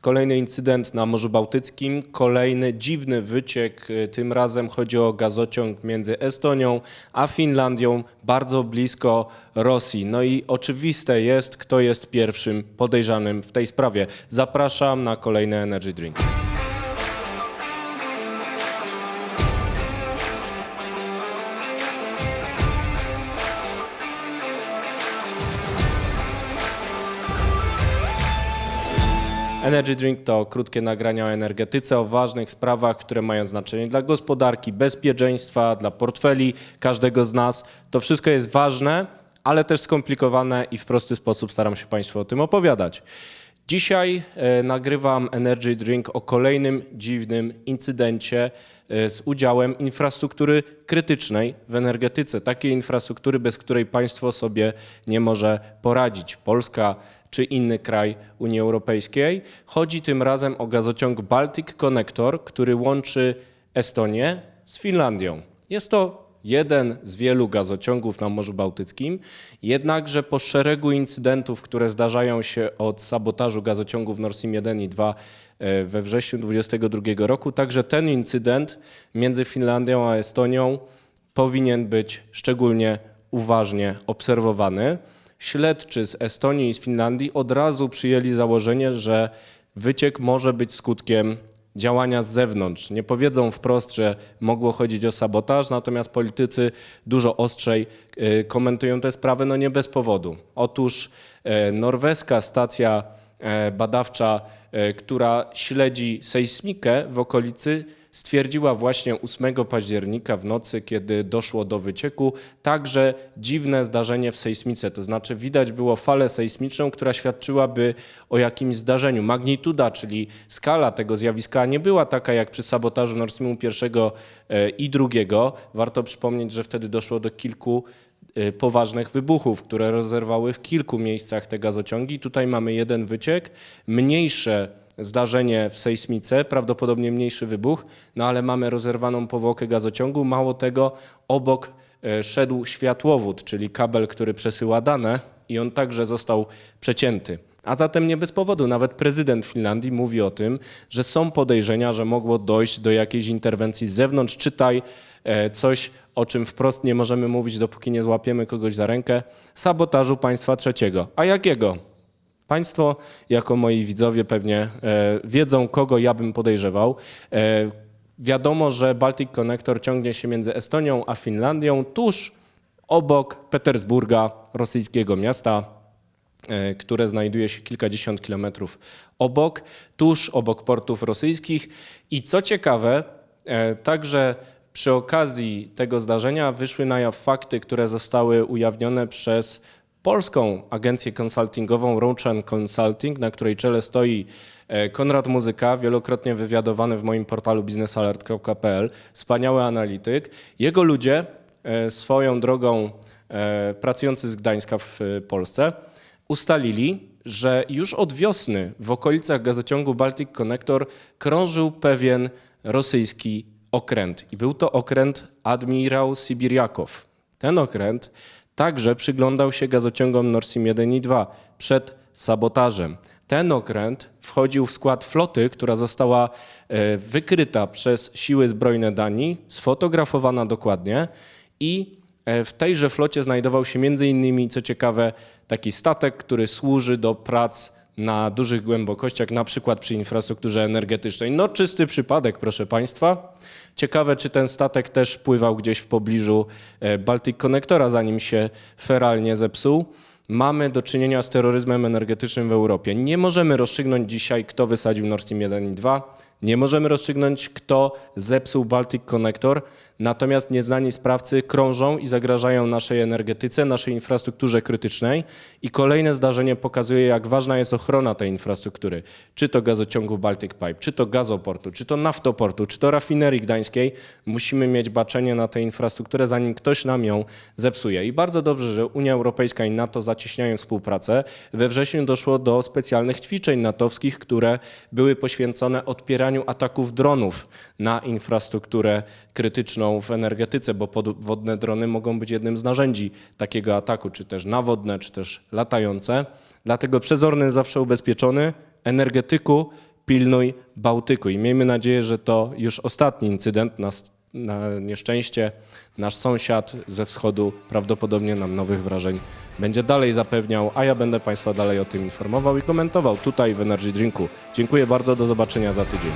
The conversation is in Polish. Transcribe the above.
Kolejny incydent na Morzu Bałtyckim, kolejny dziwny wyciek. y, Tym razem chodzi o gazociąg między Estonią a Finlandią, bardzo blisko Rosji. No i oczywiste jest, kto jest pierwszym podejrzanym w tej sprawie. Zapraszam na kolejny Energy Drink. Energy Drink to krótkie nagrania o energetyce, o ważnych sprawach, które mają znaczenie dla gospodarki, bezpieczeństwa, dla portfeli każdego z nas. To wszystko jest ważne, ale też skomplikowane i w prosty sposób staram się Państwu o tym opowiadać. Dzisiaj e, nagrywam Energy Drink o kolejnym dziwnym incydencie z udziałem infrastruktury krytycznej w energetyce. Takiej infrastruktury, bez której państwo sobie nie może poradzić. Polska czy inny kraj Unii Europejskiej. Chodzi tym razem o gazociąg Baltic Connector, który łączy Estonię z Finlandią. Jest to jeden z wielu gazociągów na Morzu Bałtyckim, jednakże po szeregu incydentów, które zdarzają się od sabotażu gazociągów Nord Stream 1 i 2 e, we wrześniu 2022 roku, także ten incydent między Finlandią a Estonią powinien być szczególnie uważnie obserwowany. Śledczy z Estonii i z Finlandii od razu przyjęli założenie, że wyciek może być skutkiem działania z zewnątrz. Nie powiedzą wprost, że mogło chodzić o sabotaż, natomiast politycy dużo ostrzej y, komentują tę sprawę, no nie bez powodu. Otóż e, norweska stacja e, badawcza, e, która śledzi sejsmikę w okolicy, stwierdziła właśnie 8 października w nocy, kiedy doszło do wycieku, także dziwne zdarzenie w sejsmice. To znaczy widać było falę sejsmiczną, która świadczyłaby o jakimś zdarzeniu. Magnituda, czyli skala tego zjawiska nie była taka jak przy sabotażu Nord Streamu e, i drugiego. Warto przypomnieć, że wtedy doszło do kilku y, poważnych wybuchów, które rozerwały w kilku miejscach te gazociągi. Tutaj mamy jeden wyciek, mniejsze zdarzenie w sejsmice, prawdopodobnie mniejszy wybuch, no ale mamy rozerwaną powłokę gazociągu. Mało tego, obok e, szedł światłowód, czyli kabel, który przesyła dane i on także został przecięty. A zatem nie bez powodu nawet prezydent Finlandii mówi o tym, że są podejrzenia, że mogło dojść do jakiejś interwencji z zewnątrz. Czytaj e, coś, o czym wprost nie możemy mówić, dopóki nie złapiemy kogoś za rękę, sabotażu państwa trzeciego. A jakiego? Państwo, jako moi widzowie, pewnie e, wiedzą, kogo ja bym podejrzewał. E, wiadomo, że Baltic Connector ciągnie się między Estonią a Finlandią, tuż obok Petersburga, rosyjskiego miasta, e, które znajduje się kilkadziesiąt kilometrów obok, tuż obok portów rosyjskich. I co ciekawe, także przy okazji tego zdarzenia wyszły na jaw fakty, które zostały ujawnione przez polską agencję konsultingową Roachan Consulting, na której czele stoi e, Konrad Muzyka, wielokrotnie wywiadowany w moim portalu biznesalert.pl, wspaniały analityk. Jego ludzie, e, swoją drogą e, pracujący z Gdańska w Polsce, ustalili, że już od wiosny w okolicach gazociągu Baltic Connector krążył pewien rosyjski okręt. I był to okręt admirał Sibiriakow. Ten okręt także przyglądał się gazociągom Nord Stream 1 i 2 przed sabotażem. Ten okręt wchodził w skład floty, która została e, wykryta przez siły zbrojne Danii, sfotografowana dokładnie i e, w tejże flocie znajdował się między innymi, co ciekawe, taki statek, który służy do prac na dużych głębokościach, na przykład przy infrastrukturze energetycznej. No czysty przypadek, proszę Państwa. Ciekawe, czy ten statek też pływał gdzieś w pobliżu e, Baltic Connectora, zanim się feralnie zepsuł. Mamy do czynienia z terroryzmem energetycznym w Europie. Nie możemy rozstrzygnąć dzisiaj, kto wysadził Nord Stream 1 i 2. Nie możemy rozstrzygnąć, kto zepsuł Baltic Connector, natomiast nieznani sprawcy krążą i zagrażają naszej energetyce, naszej infrastrukturze krytycznej. I kolejne zdarzenie pokazuje, jak ważna jest ochrona tej infrastruktury. Czy to gazociągu Baltic Pipe, czy to gazoportu, czy to naftoportu, czy to rafinerii gdańskiej. Musimy mieć baczenie na tę infrastrukturę, zanim ktoś nam ją zepsuje. I bardzo dobrze, że Unia Europejska i NATO zacieśniają współpracę. We wrześniu doszło do specjalnych ćwiczeń natowskich, które były poświęcone odpieraniu ataków dronów na infrastrukturę krytyczną w energetyce, bo podwodne drony mogą być jednym z narzędzi takiego ataku, czy też nawodne, czy też latające. Dlatego przezorny zawsze ubezpieczony. Energetyku, pilnuj Bałtyku. I miejmy nadzieję, że to już ostatni incydent. Na, na nieszczęście nasz sąsiad ze wschodu prawdopodobnie nam nowych wrażeń będzie dalej zapewniał, a ja będę Państwa dalej o tym informował i komentował tutaj w Energy Drinku. Dziękuję bardzo, do zobaczenia za tydzień.